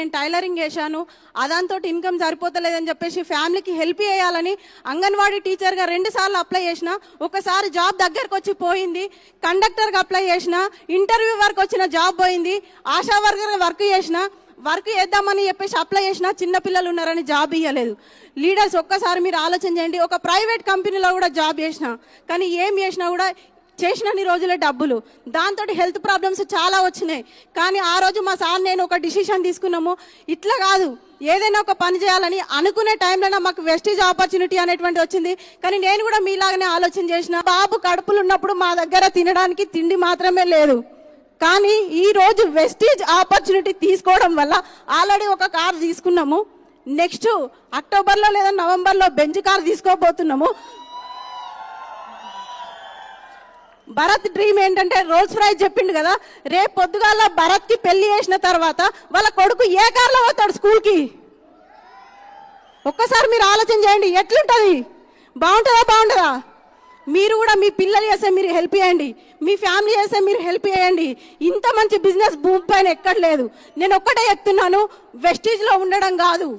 నేను టైలరింగ్ చేశాను అదాంతో ఇన్కమ్ సరిపోతలేదని చెప్పేసి ఫ్యామిలీకి హెల్ప్ చేయాలని అంగన్వాడీ టీచర్గా రెండు సార్లు అప్లై చేసిన ఒకసారి జాబ్ దగ్గరకు వచ్చి పోయింది కండక్టర్గా అప్లై చేసిన ఇంటర్వ్యూ వరకు వచ్చిన జాబ్ పోయింది ఆశా వర్కర్ వర్క్ చేసిన వర్క్ చేద్దామని చెప్పేసి అప్లై చేసిన చిన్నపిల్లలు ఉన్నారని జాబ్ ఇవ్వలేదు లీడర్స్ ఒక్కసారి మీరు ఆలోచన చేయండి ఒక ప్రైవేట్ కంపెనీలో కూడా జాబ్ చేసిన కానీ ఏం చేసినా కూడా చేసినన్ని రోజులే డబ్బులు. దాంతో హెల్త్ ప్రాబ్లమ్స్ చాలా వచ్చినాయి. కానీ ఆ రోజు మా సార్ నేను ఒక డిసిషన్ తీసుకున్నాము. ఇట్లా కాదు. ఏదైనా ఒక పని చేయాలని అనుకునే టైంలోనే మాకు వెస్టేజ్ ఆపర్చునిటీ అనేటువంటి వచ్చింది. కానీ నేను కూడా మీలాగానే ఆలోచన చేసిన. బాబు కడుపులు ఉన్నప్పుడు మా దగ్గర తినడానికి తిండి మాత్రమే లేదు. కానీ ఈ రోజు వెస్టేజ్ ఆపర్చునిటీ తీసుకోవడం వల్ల ఆల్రెడీ ఒక కార్ తీసుకున్నాము. నెక్స్ట్ అక్టోబర్లో లేదా నవంబర్లో బెంచ్ కార్ తీసుకోబోతున్నాము. భరత్ డ్రీమ్ ఏంటంటే రోల్స్ ఫ్రై చెప్పిండు కదా రేపు పొద్దుగాల భరత్కి పెళ్ళి చేసిన తర్వాత వాళ్ళ కొడుకు ఏ కార్లో పోతాడు స్కూల్కి ఒక్కసారి మీరు ఆలోచన చేయండి ఎట్లుంటది? బాగుంటుందా బాగుంటుందా మీరు కూడా మీ పిల్లలు చేస్తే మీరు హెల్ప్ చేయండి మీ ఫ్యామిలీ చేస్తే మీరు హెల్ప్ చేయండి. ఇంత మంచి బిజినెస్ భూమి పైన ఎక్కడ లేదు నేను ఒక్కటే చెప్తున్నాను వెస్టీజ్లో ఉండడం కాదు.